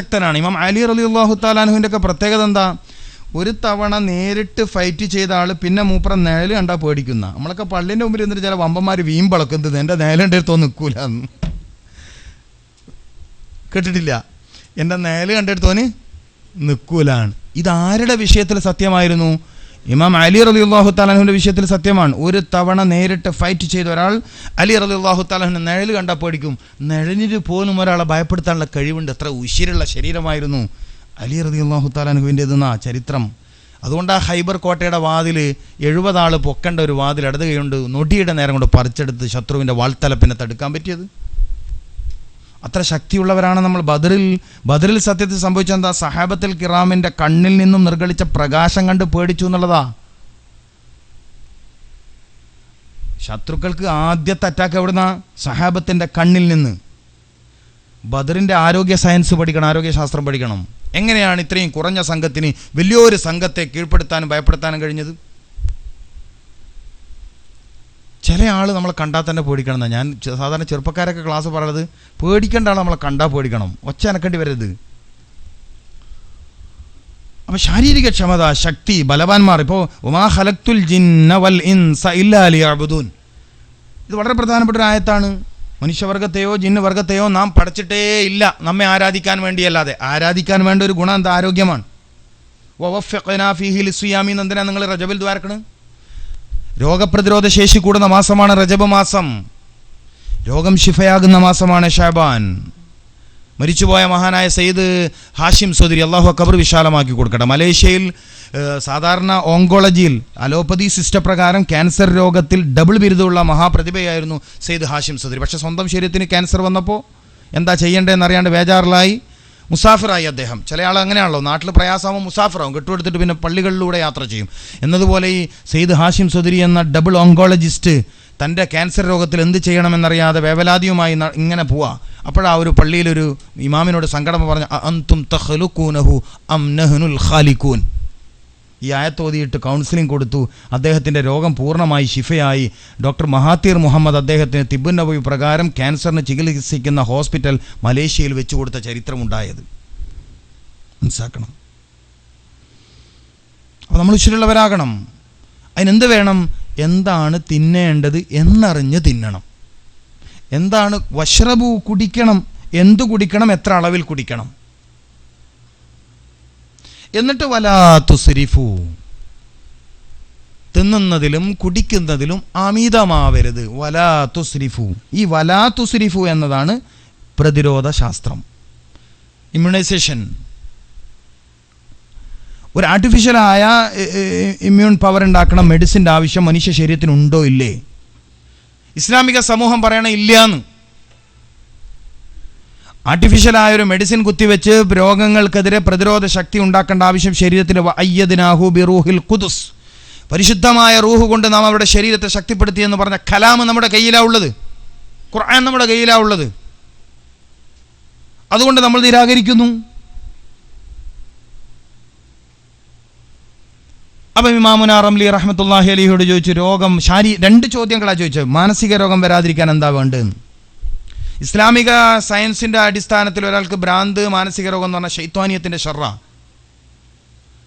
ശക്തനാണ് ഇമാം അലി അലി അള്ളാഹു താലാനുവിന്റെ ഒക്കെ പ്രത്യേകത എന്താ? ഒരു തവണ നേരിട്ട് ഫൈറ്റ് ചെയ്ത ആൾ പിന്നെ മൂപ്പറ നിഴൽ കണ്ടാൽ പേടിക്കുന്ന. നമ്മളൊക്കെ പള്ളിന്റെ മുമ്പിൽ എന്നിട്ട് ചില വമ്പന്മാർ വീമ്പളക്കുന്നത് എന്റെ നിഴലിന്റെ അടുത്തോ നിൽക്കൂല. കേട്ടിട്ടില്ല? എന്റെ നിഴൽ കണ്ടെടുത്തോന് നിൽക്കൂലാണ്. ഇതാരുടെ വിഷയത്തിൽ സത്യമായിരുന്നു? ഇമാം അലി റലി അള്ളാഹു താലാഹുവിന്റെ വിഷയത്തിൽ സത്യമാണ്. ഒരു തവണ നേരിട്ട് ഫൈറ്റ് ചെയ്ത ഒരാൾ അലി റലി അള്ളാഹു താലാഹുവിന്റെ നിഴൽ കണ്ടാൽ പേടിക്കും. നിഴലിന് പോലും ഒരാളെ ഭയപ്പെടുത്താനുള്ള കഴിവുണ്ട്. എത്ര ഉശിരുള്ള ശരീരമായിരുന്നു അലി റലി അള്ളാഹു താലാഹുവിന്റെതെന്നാ ചരിത്രം. അതുകൊണ്ട് ആ ഹൈബർ കോട്ടയുടെ വാതിൽ ആൾ പൊക്കേണ്ട ഒരു വാതിൽ ഇടത് കൈകൊണ്ട് നൊടിയുടെ നേരം കൊണ്ട് പറിച്ചെടുത്ത് ശത്രുവിന്റെ വാൾത്തലപ്പിനെ തടുക്കാൻ പറ്റിയത്? അത്ര ശക്തിയുള്ളവരാണ് നമ്മൾ. ബദറിൽ ബദറിൽ സത്യത്തിൽ സംഭവിച്ച എന്താ സഹാബത്തിൽ കിറാമിന്റെ കണ്ണിൽ നിന്നും നിർഗളിച്ച പ്രകാശം കണ്ട് പേടിച്ചു എന്നുള്ളതാ. ശത്രുക്കൾക്ക് ആദ്യത്തെ അറ്റാക്ക് എവിടുന്ന? സഹാബത്തിന്റെ കണ്ണിൽ നിന്ന്. ബദറിന്റെ ആരോഗ്യ സയൻസ് പഠിക്കണം ആരോഗ്യശാസ്ത്രം പഠിക്കണം. എങ്ങനെയാണ് ഇത്രയും കുറഞ്ഞ സംഘത്തിന് വലിയൊരു സംഘത്തെ കീഴ്പ്പെടുത്താനും ഭയപ്പെടുത്താനും കഴിഞ്ഞത്? ചില ആൾ നമ്മളെ കണ്ടാൽ തന്നെ പേടിക്കണം ഞാൻ സാധാരണ ചെറുപ്പക്കാരൊക്കെ ക്ലാസ് പറയണത് പേടിക്കേണ്ട ആൾ നമ്മളെ കണ്ടാൽ പേടിക്കണം. ഒച്ച അനക്കേണ്ടി വരരുത്. അപ്പോൾ ശാരീരിക ക്ഷമത ശക്തി ബലവാന്മാർ. ഇപ്പോൾ ഉമാ ഹലക്തുൽ ജിന്ന വൽ ഇൻസ ഇല്ലാ ലിയഅ്ബുദൂൻ ഇത് വളരെ പ്രധാനപ്പെട്ട ഒരു ആയത്താണ്. മനുഷ്യവർഗത്തെയോ ജിന്ന് വർഗത്തെയോ നാം പഠിച്ചിട്ടേ ഇല്ല. നമ്മെ ആരാധിക്കാൻ വേണ്ടിയല്ലാതെ. ആരാധിക്കാൻ വേണ്ട ഒരു ഗുണം എന്താ? ആരോഗ്യമാണ്. വവഫഖനാ ഫീഹി ലിസ്വിയാമി എന്ന് എന്തിനാ നിങ്ങൾ റജബിൽ ദ്വാരക്കണ്? രോഗപ്രതിരോധ ശേഷി കൂടുന്ന മാസമാണ് റജബ് മാസം. രോഗം ശിഫയാകുന്ന മാസമാണ് ഷാബാൻ. മരിച്ചുപോയ മഹാനായ സെയ്ദ് ഹാഷിം സോദരി അള്ളാഹു കബർ വിശാലമാക്കി കൊടുക്കട്ടെ. മലേഷ്യയിൽ സാധാരണ ഓങ്കോളജിയിൽ അലോപ്പതി സിസ്റ്റപ്രകാരം ക്യാൻസർ രോഗത്തിൽ ഡബിൾ ബിരുദമുള്ള മഹാപ്രതിഭയായിരുന്നു സെയ്ദ് ഹാഷിം സോദരി. പക്ഷേ സ്വന്തം ശരീരത്തിന് ക്യാൻസർ വന്നപ്പോൾ എന്താ ചെയ്യേണ്ടതെന്ന് അറിയാണ്ട് ബേജാറിലായി. മുസാഫിറായി അദ്ദേഹം. ചില ആൾ അങ്ങനെയാണല്ലോ. നാട്ടിൽ പ്രയാസമാകുമ്പോൾ മുസാഫിറാവും. കെട്ടുകൊടുത്തിട്ട് പിന്നെ പള്ളികളിലൂടെ യാത്ര ചെയ്യും. എന്നതുപോലെ ഈ സെയ്ദ് ഹാഷിം സുദരി എന്ന ഡബിൾ ഓങ്കോളജിസ്റ്റ് തന്റെ ക്യാൻസർ രോഗത്തിൽ എന്ത് ചെയ്യണമെന്നറിയാതെ വേവലാതിയുമായി ഇങ്ങനെ പോവാ. അപ്പോഴാ ഒരു പള്ളിയിലൊരു ഇമാമിനോട് സങ്കടം പറഞ്ഞു അന്തും തഹ്ലുക്കൂനഹു അം നഹ്നുൽ ഖാലിഖൂൻ. ഈ ആയത്തോതിയിട്ട് കൗൺസിലിംഗ് കൊടുത്തു. അദ്ദേഹത്തിന്റെ രോഗം പൂർണമായി ശിഫയായി. ഡോക്ടർ മഹാത്തീർ മുഹമ്മദ് അദ്ദേഹത്തിന് തിബു നബവി പ്രകാരം ക്യാൻസറിന് ചികിത്സിക്കുന്ന ഹോസ്പിറ്റൽ മലേഷ്യയിൽ വെച്ചു കൊടുത്ത ചരിത്രമുണ്ടായത്. മനസ്സിലാക്കണം? അപ്പോൾ നമ്മൾ ഇച്ചിരിയുള്ളവരാകണം അതിനെന്ത് വേണം? എന്താണ് തിന്നേണ്ടത് എന്നറിഞ്ഞ് തിന്നണം. എന്താണ് വഷ്റബു കുടിക്കണം? എന്തു കുടിക്കണം? എത്ര അളവിൽ കുടിക്കണം? എന്നിട്ട് വലാ തുസ്രിഫു. തിന്നുന്നതിലും കുടിക്കുന്നതിലും അമിതമാവരുത്. വലാ തുസ്രിഫു. ഈ വലാ തുസ്രിഫു എന്നതാണ് പ്രതിരോധ ശാസ്ത്രം. ഇമ്മ്യൂണൈസേഷൻ ഒരു ആർട്ടിഫിഷ്യലായ ഇമ്മ്യൂൺ പവർ ഉണ്ടാക്കണം മെഡിസിന്റെ ആവശ്യം മനുഷ്യ ശരീരത്തിനുണ്ടോ ഇല്ലേ? ഇസ്ലാമിക സമൂഹം പറയണ ഇല്ലയെന്ന് ആർട്ടിഫിഷ്യലായ ഒരു മെഡിസിൻ കുത്തിവെച്ച് രോഗങ്ങൾക്കെതിരെ പ്രതിരോധ ശക്തി ഉണ്ടാക്കേണ്ട ആവശ്യം ശരീരത്തിന് അയ്യദിനാഹു ബിറൂഹിൽ കുതുസ് പരിശുദ്ധമായ റൂഹ് കൊണ്ട് നാം അവരുടെ ശരീരത്തെ ശക്തിപ്പെടുത്തി എന്ന് പറഞ്ഞ കലാം നമ്മുടെ കയ്യിലാ ഉള്ളത്. ഖുർആൻ നമ്മുടെ കയ്യിലാ ഉള്ളത്. അതുകൊണ്ട് നമ്മൾ നിരാകരിക്കുന്നു. അപ്പം ഇമാമുന റംലി റഹ്മത്തുല്ലാഹി അലിയോട് ചോദിച്ചു രോഗം ശാരീ രണ്ട് ചോദ്യങ്ങളാണ് ചോദിച്ചത്. മാനസിക രോഗം വരാതിരിക്കാൻ എന്താ വേണ്ടതെന്ന്? ഇസ്ലാമിക സയൻസിന്റെ അടിസ്ഥാനത്തിൽ ഒരാൾക്ക് ഭ്രാന്ത് മാനസിക രോഗം എന്ന് പറഞ്ഞാൽ ശൈത്വാനിയത്തിന്റെ ഷർറ.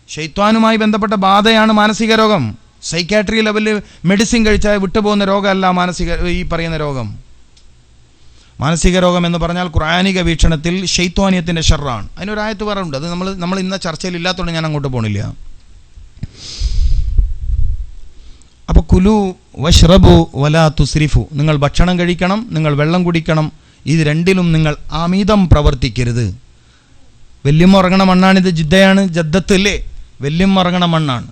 ശൈത്വാനുമായി ബന്ധപ്പെട്ട ബാധയാണ് മാനസിക രോഗം. സൈക്കാട്രി ലെവലിൽ മെഡിസിൻ കഴിച്ചാൽ വിട്ടുപോകുന്ന രോഗമല്ല മാനസിക ഈ പറയുന്ന രോഗം. മാനസിക രോഗം എന്ന് പറഞ്ഞാൽ ഖുറാനിക വീക്ഷണത്തിൽ ശൈത്വാനിയത്തിന്റെ ഷർറാണ്. അതിനൊരായത്ത് പറയുന്നുണ്ട്. അത് നമ്മൾ നമ്മൾ ഇന്ന ചർച്ചയിൽ ഇല്ലാത്തതുകൊണ്ട് ഞാൻ അങ്ങോട്ട് പോണില്ല. അപ്പോൾ കുലു വഷ്റബു വലാ തുസ്രിഫു. നിങ്ങൾ ഭക്ഷണം കഴിക്കണം നിങ്ങൾ വെള്ളം കുടിക്കണം. ഇത് രണ്ടിലും നിങ്ങൾ അമിതം പ്രവർത്തിക്കരുത്. വല്യമ്മ ഉറങ്ങണ മണ്ണാണിത് ജിദ്ദയാണ് ജദ്ദത്തല്ലേ? അല്ലേ വല്യമ്മ ഉറങ്ങണ മണ്ണാണ്.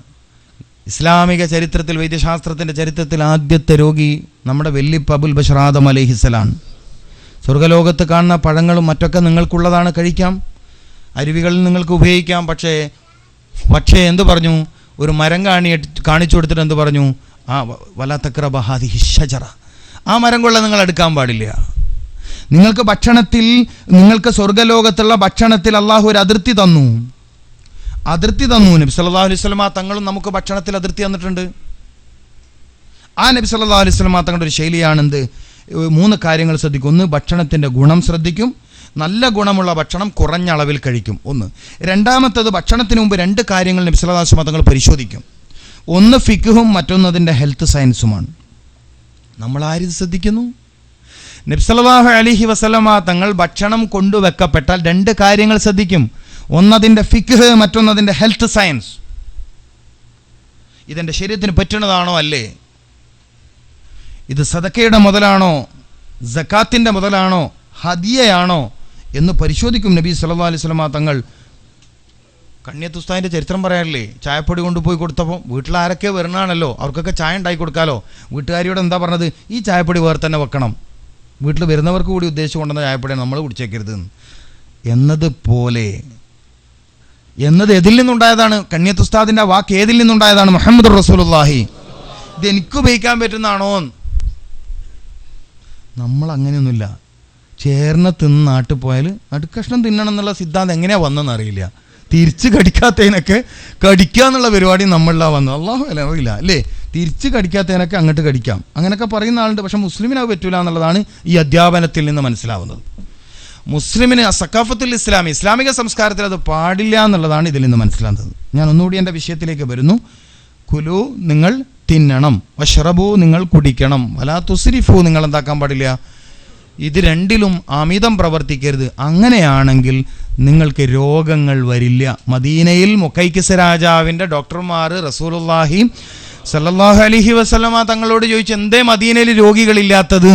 ഇസ്ലാമിക ചരിത്രത്തിൽ വൈദ്യശാസ്ത്രത്തിന്റെ ചരിത്രത്തിൽ ആദ്യത്തെ രോഗി നമ്മുടെ വെല്ലിപ്പ് അബുൽ ബഷർ ആദം അലഹിസലാണ് സ്വർഗലോകത്ത് കാണുന്ന പഴങ്ങളും മറ്റൊക്കെ നിങ്ങൾക്കുള്ളതാണ് കഴിക്കാം. അരുവികളിൽ നിങ്ങൾക്ക് ഉപയോഗിക്കാം പക്ഷേ പക്ഷേ എന്തു പറഞ്ഞു? ഒരു മരം കാണി കാണിച്ചു കൊടുത്തിട്ട് എന്ത് പറഞ്ഞു? ആ വലാത്തക്ര ബഹാദി ഹിഷജറ ആ മരം കൊള്ള നിങ്ങൾ എടുക്കാൻ പാടില്ല. നിങ്ങൾക്ക് ഭക്ഷണത്തിൽ നിങ്ങൾക്ക് സ്വർഗലോകത്തുള്ള ഭക്ഷണത്തിൽ അള്ളാഹു ഒരു അതിർത്തി തന്നു. അതിർത്തി തന്നു. നബി സല്ലാ അലൈഹി സ്വലമാ തങ്ങളും നമുക്ക് ഭക്ഷണത്തിൽ അതിർത്തി തന്നിട്ടുണ്ട്. ആ നബി സല്ലാ അലൈഹി സ്വലമാ തങ്ങളുടെ ഒരു ശൈലിയാണെന്ത് മൂന്ന് കാര്യങ്ങൾ ശ്രദ്ധിക്കും. ഒന്ന് ഭക്ഷണത്തിന്റെ ഗുണം ശ്രദ്ധിക്കും. നല്ല ഗുണമുള്ള ഭക്ഷണം കുറഞ്ഞ അളവിൽ കഴിക്കും. ഒന്ന് രണ്ടാമത്തത് ഭക്ഷണത്തിന് മുമ്പ് രണ്ട് കാര്യങ്ങൾ നബ്സലാദാസ് തങ്ങൾ പരിശോധിക്കും. ഒന്ന് ഫിക്കുഹും മറ്റൊന്നതിന്റെ ഹെൽത്ത് സയൻസുമാണ്. നമ്മൾ ആരിത് ശ്രദ്ധിക്കുന്നു? നിബ്സലവാഹ അലിഹി വസലമ തങ്ങൾ ഭക്ഷണം കൊണ്ടുവെക്കപ്പെട്ടാൽ രണ്ട് കാര്യങ്ങൾ ശ്രദ്ധിക്കും. ഒന്നതിന്റെ ഫിക്ഹ് മറ്റൊന്നതിന്റെ ഹെൽത്ത് സയൻസ്. ഇതെന്റെ ശരീരത്തിന് പറ്റുന്നതാണോ അല്ലേ? ഇത് സദക്കയുടെ മുതലാണോ? ജക്കാത്തിന്റെ മുതലാണോ? ഹദിയയാണോ? എന്ന് പരിശോധിക്കും നബി സല്ലാ അലൈഹി വസല്ലമ തങ്ങൾ കണ്യത്തുസ്താദിന്റെ ചരിത്രം പറയാറില്ലേ ചായപ്പൊടി കൊണ്ടുപോയി കൊടുത്തപ്പോൾ വീട്ടിൽ ആരൊക്കെ വരണാണല്ലോ അവർക്കൊക്കെ ചായ ഉണ്ടാക്കി കൊടുക്കാലോ? വീട്ടുകാരിയോട് എന്താ പറഞ്ഞത്? ഈ ചായപ്പൊടി വേറെ തന്നെ വെക്കണം. വീട്ടിൽ വരുന്നവർക്ക് കൂടി ഉദ്ദേശിച്ച് കൊണ്ടുവന്ന ചായപ്പൊടിയാണ് നമ്മൾ കുടിച്ചേക്കരുത്. എന്ന്. എന്നതുപോലെ എന്നത് എതിൽ നിന്നുണ്ടായതാണ്. കണ്യത്തുസ്താദിന്റെ വാക്ക് ഏതിൽ നിന്നുണ്ടായതാണ്? മുഹമ്മദ് റസൂലുള്ളാഹി. ഇത് എനിക്ക് ഉപയോഗിക്കാൻ പറ്റുന്നതാണോ? നമ്മൾ അങ്ങനെയൊന്നുമില്ല. ചേർന്ന് തിന്ന് നാട്ടിൽ പോയാൽ നടുക്കഷ്ണം തിന്നണം എന്നുള്ള സിദ്ധാന്തം എങ്ങനെയാണ് വന്നതെന്ന് അറിയില്ല. തിരിച്ച് കടിക്കാത്തതിനൊക്കെ കടിക്കുക എന്നുള്ള പരിപാടി നമ്മളിലാണ് വന്നത്. അള്ളാഹു അല്ല അറിയില്ല അല്ലേ? തിരിച്ച് കടിക്കാത്തതിനൊക്കെ അങ്ങോട്ട് കടിക്കാം. അങ്ങനെയൊക്കെ പറയുന്ന ആളുണ്ട്. പക്ഷെ മുസ്ലിമിനാവ് പറ്റൂല എന്നുള്ളതാണ് ഈ അധ്യാപനത്തിൽ നിന്ന് മനസ്സിലാവുന്നത്. മുസ്ലിമിന് സക്കാഫത്തുൽ ഇസ്ലാമി ഇസ്ലാമിക സംസ്കാരത്തിൽ അത് പാടില്ല എന്നുള്ളതാണ് ഇതിൽ നിന്ന് മനസ്സിലാകുന്നത് ഞാൻ ഒന്നുകൂടി എന്റെ വിഷയത്തിലേക്ക് വരുന്നു. കുലു നിങ്ങൾ തിന്നണം. വഷറബു നിങ്ങൾ കുടിക്കണം. വലാ തുസ്രിഫു നിങ്ങൾ എന്താക്കാൻ പാടില്ല? ഇത് രണ്ടിലും അമിതം പ്രവർത്തിക്കരുത്. അങ്ങനെയാണെങ്കിൽ നിങ്ങൾക്ക് രോഗങ്ങൾ വരില്ല. മദീനയിൽ മുക്കൈക്കിസ് രാജാവിന്റെ ഡോക്ടർമാർ റസൂലുള്ളാഹി സല്ലാഹു അലഹി വസ്ലമ തങ്ങളോട് ചോദിച്ചു എന്തേ മദീനയിൽ രോഗികളില്ലാത്തത്?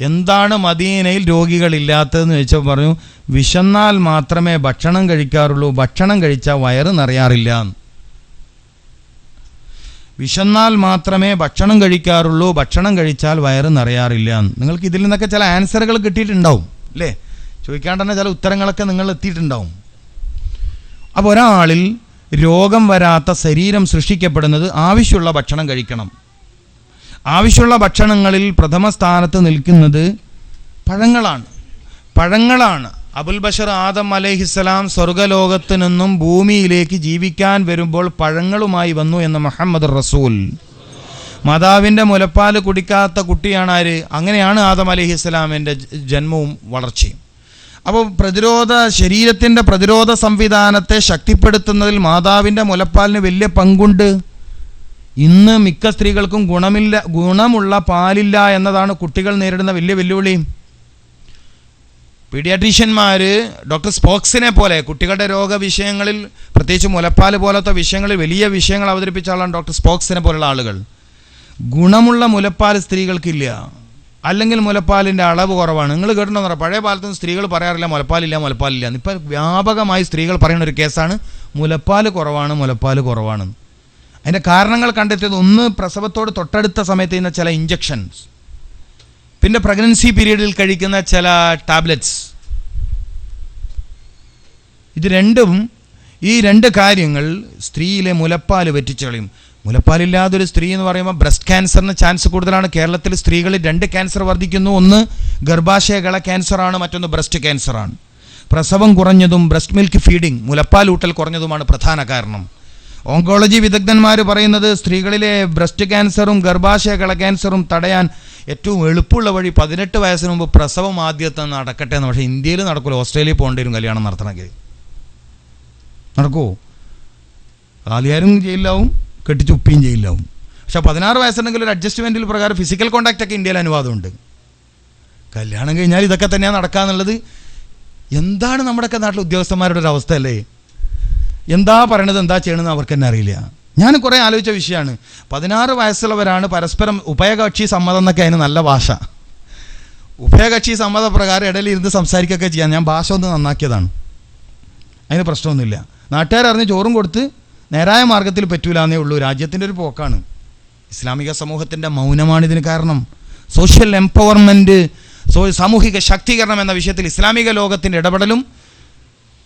എന്താണ് മദീനയിൽ രോഗികളില്ലാത്തതെന്ന്? ചോദിച്ചാൽ പറഞ്ഞു വിശന്നാൽ മാത്രമേ ഭക്ഷണം കഴിക്കാറുള്ളൂ. ഭക്ഷണം കഴിച്ചാൽ വയറ് നിറയാറില്ല. വിശന്നാൽ മാത്രമേ ഭക്ഷണം കഴിക്കാറുള്ളൂ. ഭക്ഷണം കഴിച്ചാൽ വയറ് നിറയാറില്ല. നിങ്ങൾക്ക് ഇതിൽ നിന്നൊക്കെ ചില ആൻസറുകൾ കിട്ടിയിട്ടുണ്ടാവും അല്ലേ? ചോദിക്കാണ്ട് തന്നെ ചില ഉത്തരങ്ങളൊക്കെ നിങ്ങൾ എത്തിയിട്ടുണ്ടാവും. അപ്പോൾ ഒരാളിൽ രോഗം വരാത്ത ശരീരം സൃഷ്ടിക്കപ്പെടുന്നത് ആവശ്യമുള്ള ഭക്ഷണം കഴിക്കണം. ആവശ്യമുള്ള ഭക്ഷണങ്ങളിൽ പ്രഥമ സ്ഥാനത്ത് നിൽക്കുന്നത് പഴങ്ങളാണ്. പഴങ്ങളാണ്. അബുൽ ബഷർ ആദം അലൈഹിസ്സലാം സ്വർഗലോകത്ത് നിന്നും ഭൂമിയിലേക്ക് ജീവിക്കാൻ വരുമ്പോൾ പഴങ്ങളുമായി വന്നു എന്ന് മുഹമ്മദ് റസൂൽ. മാതാവിന്റെ മുലപ്പാൽ കുടിക്കാത്ത കുട്ടിയാണ് ആര്? അങ്ങനെയാണ് ആദം അലൈഹിസ്സലാമിന്റെ ജന്മവും വളർച്ചയും. അപ്പോൾ പ്രതിരോധ ശരീരത്തിന്റെ പ്രതിരോധ സംവിധാനത്തെ ശക്തിപ്പെടുത്തുന്നതിൽ മാതാവിന്റെ മുലപ്പാലിന് വലിയ പങ്കുണ്ട്. ഇന്ന് മിക്ക സ്ത്രീകൾക്കും ഗുണമില്ല ഗുണമുള്ള പാലില്ല എന്നതാണ് കുട്ടികൾ നേരിടുന്ന വലിയ വെല്ലുവിളി. പീഡിയാട്രീഷ്യന്മാർ ഡോക്ടർ സ്പോക്സിനെ പോലെ കുട്ടികളുടെ രോഗവിഷയങ്ങളിൽ പ്രത്യേകിച്ച് മുലപ്പാൽ പോലത്തെ വിഷയങ്ങളിൽ വലിയ വിഷയങ്ങൾ അവതരിപ്പിച്ച ആളാണ് ഡോക്ടർ സ്പോക്സിനെ പോലുള്ള ആളുകൾ. ഗുണമുള്ള മുലപ്പാൽ സ്ത്രീകൾക്കില്ല. അല്ലെങ്കിൽ മുലപ്പാലിന്റെ അളവ് കുറവാണ്. നിങ്ങൾ കേട്ടിട്ടുണ്ടോ എന്ന് അറിയാം. പഴയ കാലത്തൊന്നും സ്ത്രീകൾ പറയാറില്ല മുലപ്പാലില്ല മുലപ്പാലില്ല. ഇപ്പം വ്യാപകമായി സ്ത്രീകൾ പറയുന്ന ഒരു കേസാണ് മുലപ്പാൽ കുറവാണ് മുലപ്പാൽ കുറവാണ്. അതിന്റെ കാരണങ്ങൾ കണ്ടെത്തിയത് ഒന്ന് പ്രസവത്തോട് തൊട്ടടുത്ത സമയത്ത് ചെയ്യുന്ന ചില ഇഞ്ചക്ഷൻസ് പിന്നെ പ്രഗ്നൻസി പീരീഡിൽ കഴിക്കുന്ന ചില ടാബ്ലറ്റ്സ് ഇത് രണ്ടും ഈ രണ്ട് കാര്യങ്ങൾ സ്ത്രീയിലെ മുലപ്പാൽ വെറ്റിച്ചു കളയും. മുലപ്പാലില്ലാതൊരു സ്ത്രീ എന്ന് പറയുമ്പോൾ ബ്രസ്റ്റ് ക്യാൻസറിന് ചാൻസ് കൂടുതലാണ്. കേരളത്തിൽ സ്ത്രീകളിൽ രണ്ട് ക്യാൻസർ വർദ്ധിക്കുന്നു. ഒന്ന് ഗർഭാശയകള ക്യാൻസറാണ് മറ്റൊന്ന് ബ്രസ്റ്റ് ക്യാൻസറാണ് പ്രസവം കുറഞ്ഞതും ബ്രസ്റ്റ് മിൽക്ക് ഫീഡിംഗ് മുലപ്പാലൂട്ടൽ കുറഞ്ഞതുമാണ് പ്രധാന കാരണം. ഓങ്കോളജി വിദഗ്ധന്മാർ പറയുന്നത് സ്ത്രീകളിലെ ബ്രസ്റ്റ് ക്യാൻസറും ഗർഭാശയകള ക്യാൻസറും തടയാൻ ഏറ്റവും എളുപ്പമുള്ള വഴി പതിനെട്ട് വയസ്സിന് മുമ്പ് പ്രസവം ആദ്യത്തെ നടക്കട്ടെ എന്ന് പക്ഷേ ഇന്ത്യയിൽ നടക്കില്ല ഓസ്ട്രേലിയ പോകേണ്ടി വരും കല്യാണം നടത്തണമെങ്കിൽ നടക്കുമോ കാലിയാരും ജയിലിലാവും കെട്ടിച്ച് ഉപ്പിയും ജയിലിലാവും. പക്ഷേ പതിനാറ് വയസ്സുണ്ടെങ്കിൽ ഒരു അഡ്ജസ്റ്റ്മെന്റിൽ പ്രകാരം ഫിസിക്കൽ കോണ്ടാക്റ്റ് ഒക്കെ ഇന്ത്യയിൽ അനുവാദമുണ്ട്. കല്യാണം കഴിഞ്ഞാൽ ഇതൊക്കെ തന്നെയാണ് നടക്കുക എന്നുള്ളത് എന്താണ് നമ്മുടെയൊക്കെ നാട്ടിലെ ഉദ്യോഗസ്ഥന്മാരുടെ ഒരു അവസ്ഥ അല്ലേ എന്താ പറയണത് എന്താ ചെയ്യണമെന്ന് അവർക്ക് തന്നെ അറിയില്ല. ഞാൻ കുറേ ആലോചിച്ച വിഷയമാണ്. പതിനാറ് വയസ്സുള്ളവരാണ് പരസ്പരം ഉഭയകക്ഷി സമ്മതം എന്നൊക്കെ അതിന് നല്ല ഭാഷ. ഉഭയകക്ഷി സമ്മതപ്രകാരം ഇടയിൽ ഇരുന്ന് സംസാരിക്കുകയൊക്കെ ചെയ്യാം. ഞാൻ ഭാഷ ഒന്ന് നന്നാക്കിയതാണ്. അതിന് പ്രശ്നമൊന്നുമില്ല. നാട്ടുകാരറിഞ്ഞ് ചോറും കൊടുത്ത് നേരായ മാർഗത്തിൽ പറ്റൂല എന്നേ ഉള്ളൂ. രാജ്യത്തിന്റെ ഒരു പോക്കാണ്. ഇസ്ലാമിക സമൂഹത്തിന്റെ മൗനമാണ് ഇതിന് കാരണം. സോഷ്യൽ എംപവർമെന്റ് സോ സാമൂഹിക ശാക്തീകരണം എന്ന വിഷയത്തിൽ ഇസ്ലാമിക ലോകത്തിന്റെ ഇടപെടലും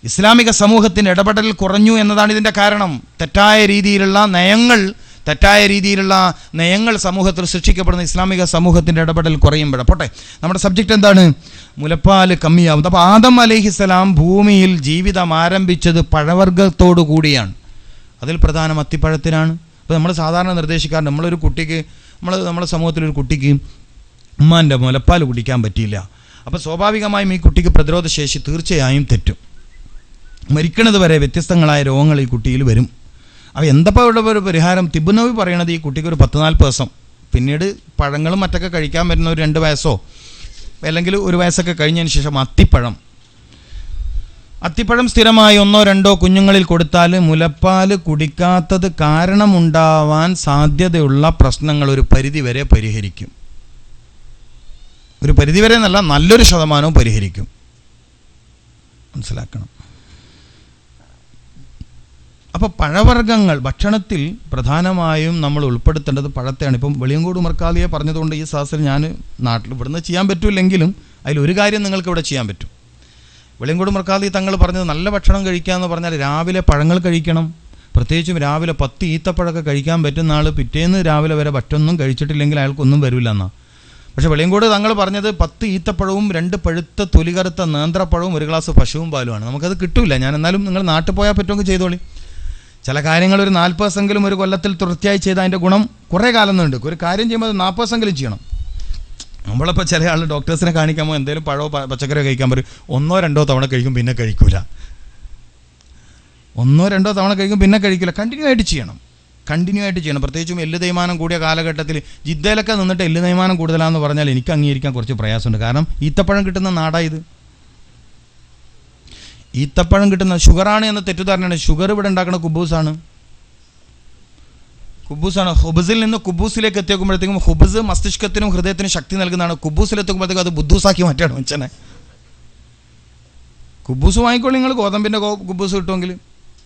ഇസ്ലാമിക സമൂഹത്തിന്റെ ഇടപെടൽ കുറഞ്ഞു എന്നതാണ് ഇതിന്റെ കാരണം. തെറ്റായ രീതിയിലുള്ള നയങ്ങൾ തെറ്റായ രീതിയിലുള്ള നയങ്ങൾ സമൂഹത്തിൽ സൃഷ്ടിക്കപ്പെടുന്ന ഇസ്ലാമിക സമൂഹത്തിന്റെ ഇടപെടൽ കുറയുമ്പോഴാണ്. പോട്ടെ നമ്മുടെ സബ്ജക്റ്റ് എന്താണ്? മുലപ്പാൽ കമ്മിയാവുന്നത് അപ്പോൾ ആദം അലഹിസ്സലാം ഭൂമിയിൽ ജീവിതം ആരംഭിച്ചത് പഴവർഗത്തോടു കൂടിയാണ്. അതിൽ പ്രധാനം അത്തിപ്പഴത്തിനാണ് അപ്പോൾ നമ്മൾ സാധാരണ നിർദ്ദേശിക്കാറുണ്ട് നമ്മളൊരു കുട്ടിക്ക് നമ്മൾ നമ്മുടെ സമൂഹത്തിലൊരു കുട്ടിക്ക് ഉമ്മാന്റെ മുലപ്പാൽ കുടിക്കാൻ പറ്റിയില്ല. അപ്പോൾ സ്വാഭാവികമായും ഈ കുട്ടിക്ക് പ്രതിരോധശേഷി തീർച്ചയായും തെറ്റും. മരിക്കണത് വരെ വ്യത്യസ്തങ്ങളായ രോഗങ്ങൾ ഈ കുട്ടിയിൽ വരും. അപ്പോൾ എന്തപ്പോൾ ഇവിടെ ഒരു പരിഹാരം? തിബുനോവി പറയണത് ഈ കുട്ടിക്ക് ഒരു പത്ത് നാൽപ്പത് ദിവസം പിന്നീട് പഴങ്ങളും മറ്റൊക്കെ കഴിക്കാൻ വരുന്ന ഒരു രണ്ട് വയസ്സോ അല്ലെങ്കിൽ ഒരു വയസ്സൊക്കെ കഴിഞ്ഞതിന് ശേഷം അത്തിപ്പഴം. അത്തിപ്പഴം സ്ഥിരമായി ഒന്നോ രണ്ടോ കുഞ്ഞുങ്ങളിൽ കൊടുത്താൽ മുലപ്പാൽ കുടിക്കാത്തത് കാരണമുണ്ടാവാൻ സാധ്യതയുള്ള പ്രശ്നങ്ങൾ ഒരു പരിധിവരെ പരിഹരിക്കും. ഒരു പരിധിവരെ എന്നല്ല നല്ലൊരു ശതമാനവും പരിഹരിക്കും. മനസ്സിലാക്കണം. അപ്പോൾ പഴവർഗങ്ങൾ ഭക്ഷണത്തിൽ പ്രധാനമായും നമ്മൾ ഉൾപ്പെടുത്തേണ്ടത് പഴത്തെയാണ്. ഇപ്പം വെളിയങ്കോട് ഉമർക്കാലിയെ പറഞ്ഞതുകൊണ്ട് ഈ സാഹസിൽ ഞാൻ നാട്ടിൽ ഇവിടുന്ന് ചെയ്യാൻ പറ്റില്ലെങ്കിലും അതിലൊരു കാര്യം നിങ്ങൾക്ക് ഇവിടെ ചെയ്യാൻ പറ്റും. വെളിയങ്കോട് ഉമർക്കാലി തങ്ങൾ പറഞ്ഞത് നല്ല ഭക്ഷണം കഴിക്കുക എന്ന് പറഞ്ഞാൽ രാവിലെ പഴങ്ങൾ കഴിക്കണം. പ്രത്യേകിച്ചും രാവിലെ പത്ത് ഈത്തപ്പഴമൊക്കെ കഴിക്കാൻ പറ്റുന്ന ആൾ പിറ്റേന്ന് രാവിലെ വരെ ഭക്ഷണമൊന്നും കഴിച്ചിട്ടില്ലെങ്കിൽ അയാൾക്കൊന്നും വരില്ല എന്നാണ് പക്ഷെ വെളിയങ്കോട് തങ്ങൾ പറഞ്ഞത് പത്ത് ഈത്തപ്പഴവും രണ്ട് പഴുത്ത തൊലികറുത്ത നേന്ത്രപ്പഴവും ഒരു ഗ്ലാസ് പശുവും പാലുമാണ്. നമുക്കത് കിട്ടില്ല ഞാൻ എന്നാലും നിങ്ങൾ നാട്ടിൽ പോയാൽ പറ്റുമെങ്കിൽ ചെയ്തോളി. ചില കാര്യങ്ങൾ ഒരു നാൽപ്പത് ദിവസമെങ്കിലും ഒരു കൊല്ലത്തിൽ തുടർച്ചയായി ചെയ്ത അതിന്റെ ഗുണം കുറേ കാലം നീണ്ട് ഒരു കാര്യം ചെയ്യുമ്പോൾ അത് നാൽപ്പത് ദിവസമെങ്കിലും ചെയ്യണം. നമ്മളിപ്പോൾ ചില ആൾ ഡോക്ടേഴ്സിനെ കാണിക്കുമ്പോൾ എന്തെങ്കിലും പഴമോ പച്ചക്കറിയോ കഴിക്കാൻ പറയും ഒന്നോ രണ്ടോ തവണ കഴിക്കും പിന്നെ കഴിക്കൂല. ഒന്നോ രണ്ടോ തവണ കഴിക്കും പിന്നെ കഴിക്കില്ല കണ്ടിന്യൂ ആയിട്ട് ചെയ്യണം. കണ്ടിന്യൂ ആയിട്ട് ചെയ്യണം. പ്രത്യേകിച്ചും എല്ല് തേയ്മാനം കൂടിയ കാലഘട്ടത്തിൽ ജിദ്ദയിലൊക്കെ നിന്നിട്ട് എല്ല് തേയ്മാനം കൂടുതലാണെന്ന് പറഞ്ഞാൽ എനിക്ക് അംഗീകരിക്കാൻ കുറച്ച് പ്രയാസമുണ്ട്. കാരണം ഈത്തപ്പഴം കിട്ടുന്ന നാടാ ഇത്. ഈത്തപ്പഴം കിട്ടുന്ന ഷുഗറാണ് എന്ന തെറ്റിദ്ധാരണയാണ്. ഷുഗർ ഇവിടെ ഉണ്ടാക്കുന്ന കുബൂസാണ്. കുബൂസാണ്. ഹുബസിൽ നിന്ന് കുബൂസിലേക്ക് എത്തിയേക്കുമ്പോഴത്തേക്കും ഹുബസ് മസ്തിഷ്കത്തിനും ഹൃദയത്തിനും ശക്തി നൽകുന്നതാണ്. കുബൂസിലെത്തുമ്പോഴത്തേക്കും അത് ബുദ്ധൂസാക്കി മാറ്റാണ് മനുഷ്യനെ. കുബൂസ് വാങ്ങിക്കോളൂ നിങ്ങൾ. ഗോതമ്പിന്റെ കുബൂസ് കിട്ടുമെങ്കിൽ.